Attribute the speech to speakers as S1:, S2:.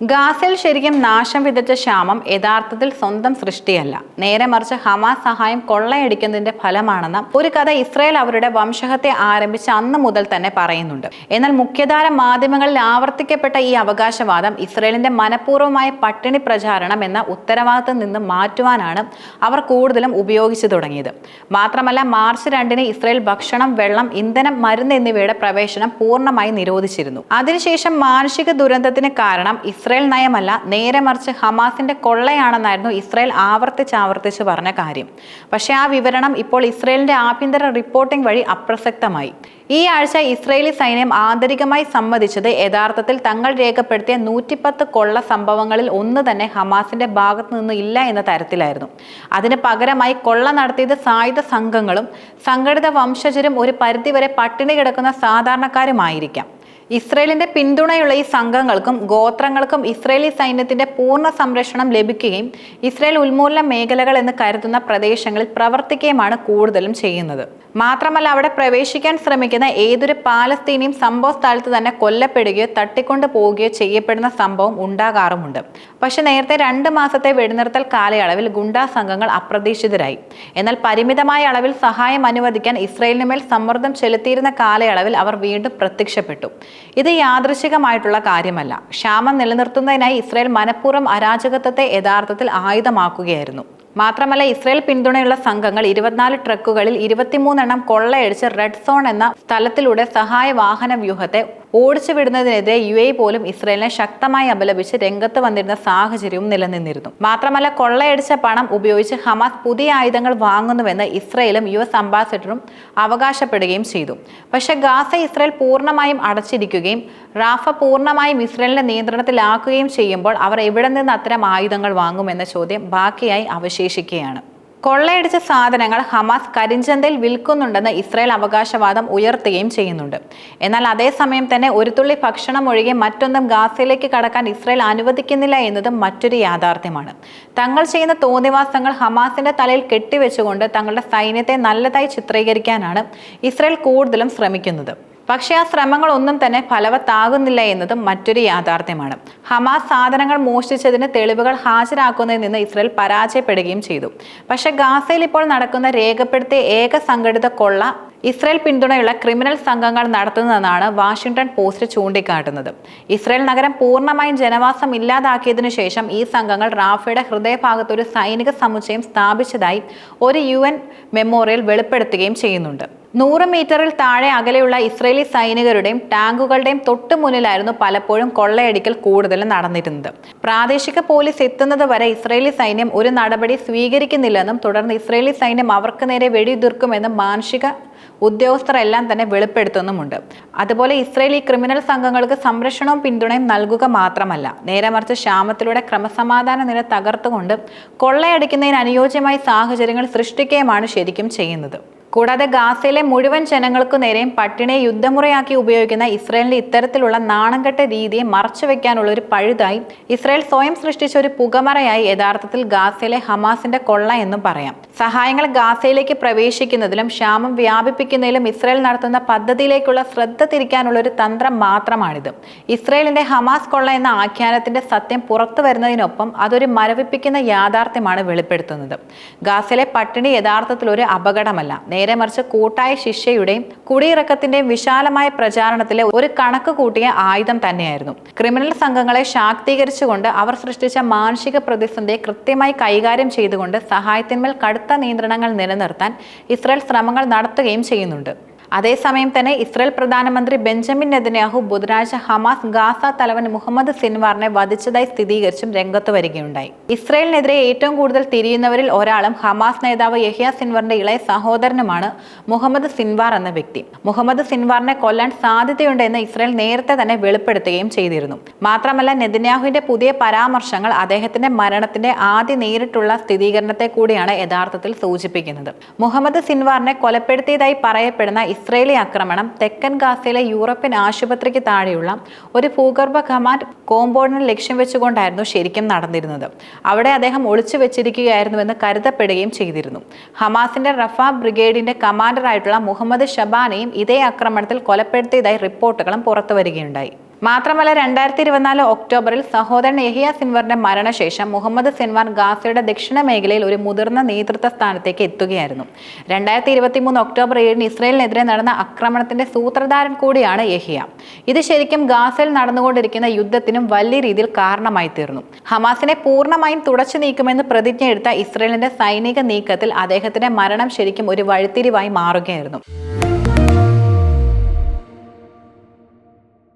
S1: ഗാസിൽ ശരിക്കും നാശം വിതച്ച ക്ഷാമം യഥാർത്ഥത്തിൽ സ്വന്തം സൃഷ്ടിയല്ല. നേരെ മറിച്ച് ഹമാസ് സഹായം കൊള്ളയടിക്കുന്നതിന്റെ ഫലമാണെന്ന് ഒരു കഥ ഇസ്രായേൽ അവരുടെ വംശഹത്തെ ആരംഭിച്ച അന്ന് മുതൽ തന്നെ പറയുന്നുണ്ട്. എന്നാൽ മുഖ്യധാര മാധ്യമങ്ങളിൽ ആവർത്തിക്കപ്പെട്ട ഈ അവകാശവാദം ഇസ്രയേലിന്റെ മനഃപൂർവമായ പട്ടിണി പ്രചാരണം എന്ന ഉത്തരവാദിത്തം നിന്ന് മാറ്റുവാനാണ് അവർ കൂടുതലും ഉപയോഗിച്ചു തുടങ്ങിയത്. മാത്രമല്ല മാർച്ച് രണ്ടിന് ഇസ്രയേൽ ഭക്ഷണം വെള്ളം ഇന്ധനം മരുന്ന് എന്നിവയുടെ പ്രവേശനം പൂർണമായി നിരോധിച്ചിരുന്നു. അതിനുശേഷം മാനുഷിക ദുരന്തത്തിന് കാരണം ഇസ്രായേൽ നയമല്ല നേരെ മറിച്ച് ഹമാസിന്റെ കൊള്ളയാണെന്നായിരുന്നു ഇസ്രയേൽ ആവർത്തിച്ച് പറഞ്ഞ കാര്യം. പക്ഷേ ആ വിവരണം ഇപ്പോൾ ഇസ്രയേലിന്റെ ആഭ്യന്തര റിപ്പോർട്ടിംഗ് വഴി അപ്രസക്തമായി. ഈ ആഴ്ച ഇസ്രയേലി സൈന്യം ആന്തരികമായി സമ്മതിച്ചത് യഥാർത്ഥത്തിൽ തങ്ങൾ രേഖപ്പെടുത്തിയ നൂറ്റിപ്പത്ത് കൊള്ള സംഭവങ്ങളിൽ ഒന്ന് തന്നെ ഹമാസിന്റെ ഭാഗത്തു നിന്ന് ഇല്ല എന്ന തരത്തിലായിരുന്നു. അതിന് പകരമായി കൊള്ള നടത്തിയത് സായുധ സംഘങ്ങളും സംഘടിത വംശജരും ഒരു പരിധിവരെ പട്ടിണി കിടക്കുന്ന സാധാരണക്കാരുമായിരിക്കാം. ഇസ്രയേലിന്റെ പിന്തുണയുള്ള ഈ സംഘങ്ങൾക്കും ഗോത്രങ്ങൾക്കും ഇസ്രയേലി സൈന്യത്തിന്റെ പൂർണ സംരക്ഷണം ലഭിക്കുകയും ഇസ്രയേൽ ഉന്മൂലന മേഖലകൾ എന്ന് കരുതുന്ന പ്രദേശങ്ങളിൽ പ്രവർത്തിക്കുകയുമാണ് കൂടുതലും ചെയ്യുന്നത്. മാത്രമല്ല അവിടെ പ്രവേശിക്കാൻ ശ്രമിക്കുന്ന ഏതൊരു പാലസ്തീനിയും സംഭവ സ്ഥലത്ത് തന്നെ കൊല്ലപ്പെടുകയോ തട്ടിക്കൊണ്ടു പോവുകയോ ചെയ്യപ്പെടുന്ന സംഭവം ഉണ്ടാകാറുമുണ്ട്. പക്ഷെ നേരത്തെ രണ്ട് മാസത്തെ വെടിനിർത്തൽ കാലയളവിൽ ഗുണ്ടാ സംഘങ്ങൾ അപ്രതീക്ഷിതരായി. എന്നാൽ പരിമിതമായ അളവിൽ സഹായം അനുവദിക്കാൻ ഇസ്രയേലിന് മേൽ സമ്മർദ്ദം ചെലുത്തിയിരുന്ന കാലയളവിൽ അവർ വീണ്ടും പ്രത്യക്ഷപ്പെട്ടു. ഇത് യാദൃശികമായിട്ടുള്ള കാര്യമല്ല. ക്ഷാമം നിലനിർത്തുന്നതിനായി ഇസ്രായേൽ മനഃപൂർവം അരാജകത്വത്തെ യഥാർത്ഥത്തിൽ ആയുധമാക്കുകയായിരുന്നു. മാത്രമല്ല ഇസ്രായേൽ പിന്തുണയുള്ള സംഘങ്ങൾ ഇരുപത്തിനാല് ട്രക്കുകളിൽ ഇരുപത്തിമൂന്നെണ്ണം കൊള്ളയടിച്ച് റെഡ് സോൺ എന്ന സ്ഥലത്തിലൂടെ സഹായ വാഹന വ്യൂഹത്തെ ഓടിച്ചു വിടുന്നതിനെതിരെ യു എ പോലും ഇസ്രയേലിനെ ശക്തമായി അപലപിച്ച് രംഗത്ത് വന്നിരുന്ന സാഹചര്യവും നിലനിന്നിരുന്നു. മാത്രമല്ല കൊള്ളയടിച്ച പണം ഉപയോഗിച്ച് ഹമാസ് പുതിയ ആയുധങ്ങൾ വാങ്ങുന്നുവെന്ന് ഇസ്രയേലും യു എസ് അംബാസിഡറും അവകാശപ്പെടുകയും ചെയ്തു. പക്ഷെ ഗാസ ഇസ്രയേൽ പൂർണമായും അടച്ചിരിക്കുകയും റാഫ പൂർണമായും ഇസ്രയേലിന്റെ നിയന്ത്രണത്തിലാക്കുകയും ചെയ്യുമ്പോൾ അവർ എവിടെ നിന്ന് അത്തരം ആയുധങ്ങൾ വാങ്ങുമെന്ന ചോദ്യം ബാക്കിയായി അവശേഷിക്കുകയാണ്. കൊള്ളയടിച്ച സാധനങ്ങൾ ഹമാസ് കരിഞ്ചന്തയിൽ വിൽക്കുന്നുണ്ടെന്ന് ഇസ്രായേൽ അവകാശവാദം ഉയർത്തുകയും ചെയ്യുന്നുണ്ട്. എന്നാൽ അതേസമയം തന്നെ ഒരു തുള്ളി ഭക്ഷണം ഒഴികെ മറ്റൊന്നും ഗാസയിലേക്ക് കടക്കാൻ ഇസ്രായേൽ അനുവദിക്കുന്നില്ല എന്നതും മറ്റൊരു യാഥാർത്ഥ്യമാണ്. തങ്ങൾ ചെയ്യുന്ന തോന്നിവാസങ്ങൾ ഹമാസിന്റെ തലയിൽ കെട്ടിവെച്ചുകൊണ്ട് തങ്ങളുടെ സൈന്യത്തെ നല്ലതായി ചിത്രീകരിക്കാനാണ് ഇസ്രായേൽ കൂടുതലും ശ്രമിക്കുന്നത്. പക്ഷേ ആ ശ്രമങ്ങളൊന്നും തന്നെ ഫലവത്താകുന്നില്ല എന്നത് മറ്റൊരു യാഥാർത്ഥ്യമാണ്. ഹമാസ് സാധനങ്ങൾ മോഷ്ടിച്ചതിന് തെളിവുകൾ ഹാജരാക്കുന്നതിൽ നിന്ന് ഇസ്രയേൽ പരാജയപ്പെടുകയും ചെയ്തു. പക്ഷേ ഗാസയിൽ ഇപ്പോൾ നടക്കുന്ന രേഖപ്പെടുത്തിയ ഏക സംഘടിത കൊള്ള ഇസ്രയേൽ പിന്തുണയുള്ള ക്രിമിനൽ സംഘങ്ങൾ നടത്തുന്നതെന്നാണ് വാഷിംഗ്ടൺ പോസ്റ്റ് ചൂണ്ടിക്കാട്ടുന്നത്. ഇസ്രയേൽ നഗരം പൂർണമായും ജനവാസം ഇല്ലാതാക്കിയതിനു ശേഷം ഈ സംഘങ്ങൾ റാഫയുടെ ഹൃദയഭാഗത്ത് ഒരു സൈനിക സമുച്ചയം സ്ഥാപിച്ചതായി ഒരു യു മെമ്മോറിയൽ വെളിപ്പെടുത്തുകയും ചെയ്യുന്നുണ്ട്. നൂറ് മീറ്ററിൽ താഴെ അകലെയുള്ള ഇസ്രയേലി സൈനികരുടെയും ടാങ്കുകളുടെയും തൊട്ടു മുന്നിലായിരുന്നു പലപ്പോഴും കൊള്ളയടിക്കൽ കൂടുതലും നടന്നിരുന്നത്. പ്രാദേശിക പോലീസ് എത്തുന്നത് വരെ ഇസ്രയേലി സൈന്യം ഒരു നടപടി സ്വീകരിക്കുന്നില്ലെന്നും തുടർന്ന് ഇസ്രയേലി സൈന്യം അവർക്ക് നേരെ വെടിയുതിർക്കുമെന്നും മാനുഷിക ഉദ്യോഗസ്ഥരെല്ലാം തന്നെ വെളിപ്പെടുത്തുന്നുമുണ്ട്. അതുപോലെ ഇസ്രയേലി ക്രിമിനൽ സംഘങ്ങൾക്ക് സംരക്ഷണവും പിന്തുണയും നൽകുക മാത്രമല്ല നേരെ മറിച്ച് ക്ഷാമത്തിലൂടെ ക്രമസമാധാന നില തകർത്തുകൊണ്ട് കൊള്ളയടിക്കുന്നതിന് അനുയോജ്യമായ സാഹചര്യങ്ങൾ സൃഷ്ടിക്കുകയുമാണ് ശരിക്കും ചെയ്യുന്നത്. കൂടാതെ ഗാസയിലെ മുഴുവൻ ജനങ്ങൾക്കു നേരെയും പട്ടിണിയെ യുദ്ധമുറയാക്കി ഉപയോഗിക്കുന്ന ഇസ്രയേലിന്റെ ഇത്തരത്തിലുള്ള നാണംകെട്ട രീതിയെ മറച്ചുവെക്കാനുള്ള ഒരു പഴുതായി ഇസ്രയേൽ സ്വയം സൃഷ്ടിച്ച ഒരു പുകമറയായി യഥാർത്ഥത്തിൽ ഗാസയിലെ ഹമാസിന്റെ കൊള്ള എന്നും പറയാം. സഹായങ്ങൾ ഗാസയിലേക്ക് പ്രവേശിക്കുന്നതിലും ക്ഷാമം വ്യാപിപ്പിക്കുന്നതിലും ഇസ്രയേൽ നടത്തുന്ന പദ്ധതിയിലേക്കുള്ള ശ്രദ്ധ തിരിക്കാനുള്ള ഒരു തന്ത്രം മാത്രമാണിത്. ഇസ്രയേലിന്റെ ഹമാസ് കൊള്ള എന്ന ആഖ്യാനത്തിന്റെ സത്യം പുറത്തു വരുന്നതിനൊപ്പം അതൊരു മരവിപ്പിക്കുന്ന യാഥാർത്ഥ്യമാണ് വെളിപ്പെടുത്തുന്നത്. ഗാസയിലെ പട്ടിണി യഥാർത്ഥത്തിൽ ഒരു അപകടമല്ല. നേരെ മറിച്ച് കൂട്ടായ ശിക്ഷയുടെയും കുടിയിറക്കത്തിന്റെയും വിശാലമായ പ്രചാരണത്തിലെ ഒരു കണക്ക് കൂട്ടിയ ആയുധം തന്നെയായിരുന്നു. ക്രിമിനൽ സംഘങ്ങളെ ശാക്തീകരിച്ചുകൊണ്ട് അവർ സൃഷ്ടിച്ച മാനസിക പ്രതിസന്ധിയെ കൃത്യമായി കൈകാര്യം ചെയ്തുകൊണ്ട് സഹായത്തിന്മേൽ കടുത്ത നിയന്ത്രണങ്ങൾ നിലനിർത്താൻ ഇസ്രായേൽ ശ്രമങ്ങൾ നടത്തുകയും ചെയ്യുന്നുണ്ട്. അതേസമയം തന്നെ ഇസ്രായേൽ പ്രധാനമന്ത്രി ബെഞ്ചമിൻ നെതന്യാഹു ബുധനാഴ്ച ഹമാസ് ഗാസ തലവൻ മുഹമ്മദ് സിൻവാറിനെ വധിച്ചതായി സ്ഥിരീകരിച്ചും രംഗത്ത് വരികയുണ്ടായി. ഇസ്രായേലിനെതിരെ ഏറ്റവും കൂടുതൽ തിരിയുന്നവരിൽ ഒരാളും ഹമാസ് നേതാവ് യഹിയ സിൻവറിന്റെ ഇളയ സഹോദരനുമാണ് മുഹമ്മദ് സിൻവാർ എന്ന വ്യക്തി. മുഹമ്മദ് സിൻവാറിനെ കൊല്ലാൻ സാധ്യതയുണ്ടെന്ന് ഇസ്രായേൽ നേരത്തെ തന്നെ വെളിപ്പെടുത്തുകയും ചെയ്തിരുന്നു. മാത്രമല്ല നെതന്യാഹുവിന്റെ പുതിയ പരാമർശങ്ങൾ അദ്ദേഹത്തിന്റെ മരണത്തിന്റെ ആദ്യ നേരിട്ടുള്ള സ്ഥിരീകരണത്തെ കൂടിയാണ് യഥാർത്ഥത്തിൽ സൂചിപ്പിക്കുന്നത്. മുഹമ്മദ് സിൻവാറിനെ കൊലപ്പെടുത്തിയതായി പറയപ്പെടുന്ന ഇസ്രയേലി ആക്രമണം തെക്കൻ ഗാസയിലെ യൂറോപ്യൻ ആശുപത്രിക്ക് താഴെയുള്ള ഒരു ഭൂഗർഭ കമാൻഡ് കോമ്പൗണ്ടിനെ ലക്ഷ്യം വെച്ചുകൊണ്ടായിരുന്നു ശരിക്കും നടന്നിരുന്നത്. അവിടെ അദ്ദേഹം ഒളിച്ചു വെച്ചിരിക്കുകയായിരുന്നുവെന്ന് കരുതപ്പെടുകയും ചെയ്തിരുന്നു. ഹമാസിന്റെ റഫ ബ്രിഗേഡിന്റെ കമാൻഡറായിട്ടുള്ള മുഹമ്മദ് ഷബാനെയും ഇതേ ആക്രമണത്തിൽ കൊലപ്പെടുത്തിയതായി റിപ്പോർട്ടുകളും പുറത്തുവരികയുണ്ടായി. മാത്രമല്ല രണ്ടായിരത്തി ഇരുപത്തിനാല് ഒക്ടോബറിൽ സഹോദരൻ യഹിയ സിൻവറിന്റെ മരണശേഷം മുഹമ്മദ് സിൻവാർ ഗാസയുടെ ദക്ഷിണ മേഖലയിൽ ഒരു മുതിർന്ന നേതൃത്വ സ്ഥാനത്തേക്ക് എത്തുകയായിരുന്നു. രണ്ടായിരത്തി ഇരുപത്തി മൂന്ന് ഒക്ടോബർ ഏഴിന് ഇസ്രയേലിനെതിരെ നടന്ന ആക്രമണത്തിന്റെ സൂത്രധാരൻ കൂടിയാണ് യഹിയ. ഇത് ശരിക്കും ഗാസയിൽ നടന്നുകൊണ്ടിരിക്കുന്ന യുദ്ധത്തിനും വലിയ രീതിയിൽ കാരണമായി തീർന്നു ഹമാസിനെ പൂർണമായും തുടച്ചു നീക്കുമെന്ന് പ്രതിജ്ഞയെടുത്ത ഇസ്രയേലിന്റെ സൈനിക നീക്കത്തിൽ അദ്ദേഹത്തിന്റെ മരണം ശരിക്കും ഒരു വഴിത്തിരിവായി മാറുകയായിരുന്നു.